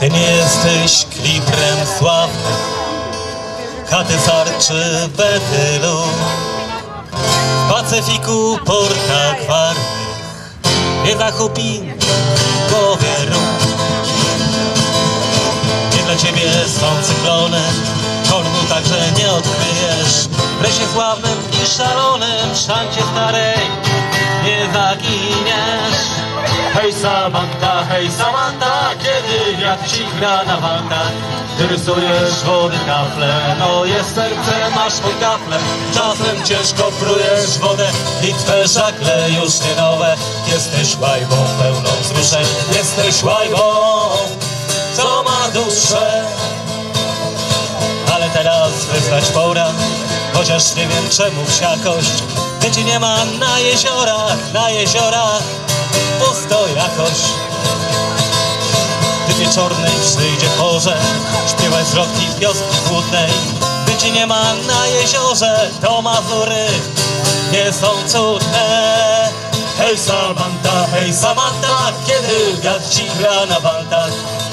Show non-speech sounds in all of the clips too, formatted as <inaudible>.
Ty nie jesteś kliprem sławny, chaty sarczy betylu, w Pacyfiku portach warnych, nie zachupin głowie ruch. Nie dla ciebie są cyklony, kolbu także nie odkryjesz. W lesie sławnym i szalonym, w szancie starej nie zaginiesz. Hej Samanta, hej Samanta, kiedy wiatr ci gra na wantach, ty rysujesz wody kafle, moje serce masz pod kaflem, czasem ciężko prujesz wodę i twe żagle już nie nowe, jesteś łajbą pełną wzruszeń, jesteś łajbą, co ma duszę. Ale teraz wyznać pora, chociaż nie wiem czemu wsiakość, dzieci nie ma na jeziorach, na jeziorach, pusto jakoś. Gdy wieczornej przyjdzie porze, śpiewaj zwrotki wioski chłodnej. Dzieci nie ma na jeziorze, to Mazury nie są cudne. Hej Samanta, hej Samanta, kiedy wiatr ci gra na wantach,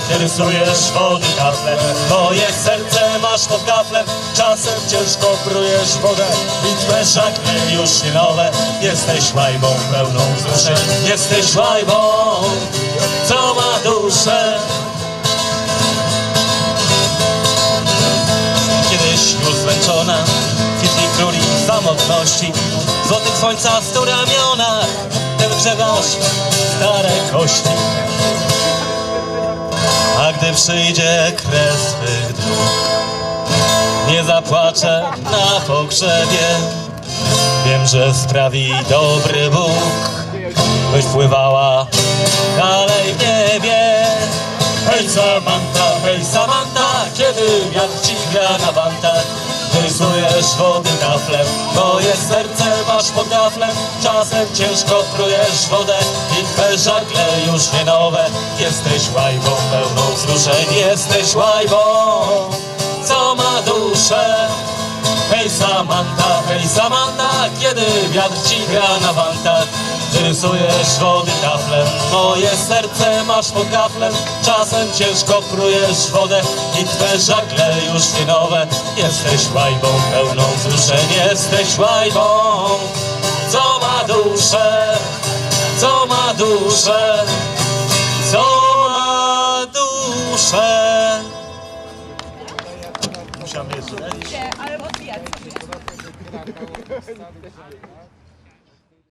ty rysujesz wody kafle, moje serce masz pod kaflem, czasem ciężko prujesz wodę twe żagle już nie nowe, jesteś łajbą pełną wzruszeń, jesteś łajbą, co ma duszę. Kiedyś już zmęczona, kwitli króli samotności, złotych słońca stu ramionach, ty wygrzewasz stare kości. Gdy przyjdzie kres swych dróg, nie zapłaczę na pogrzebie. Wiem, że sprawi dobry Bóg, byś pływała dalej w niebie. Hej Samanta, hej Samanta, kiedy wiatr ci gra na wantach, rysujesz wody kaflem, moje serce masz pod kaflem, czasem ciężko prujesz wodę i żagle już nie nowe, jesteś łajbą pełną wzruszeń, jesteś łajbą, co ma duszę. Hej Samanta, hej Samanta, kiedy wiatr ci gra na wantach, rysujesz wody kaflem, moje serce masz pod kaflem, czasem ciężko prujesz wodę i twe żagle już nie nowe, jesteś łajbą pełną wzruszeń, jesteś łajbą, co ma duszę, co ma duszę, co ma duszę. Musiałem Nie, ale odbijać. <laughs>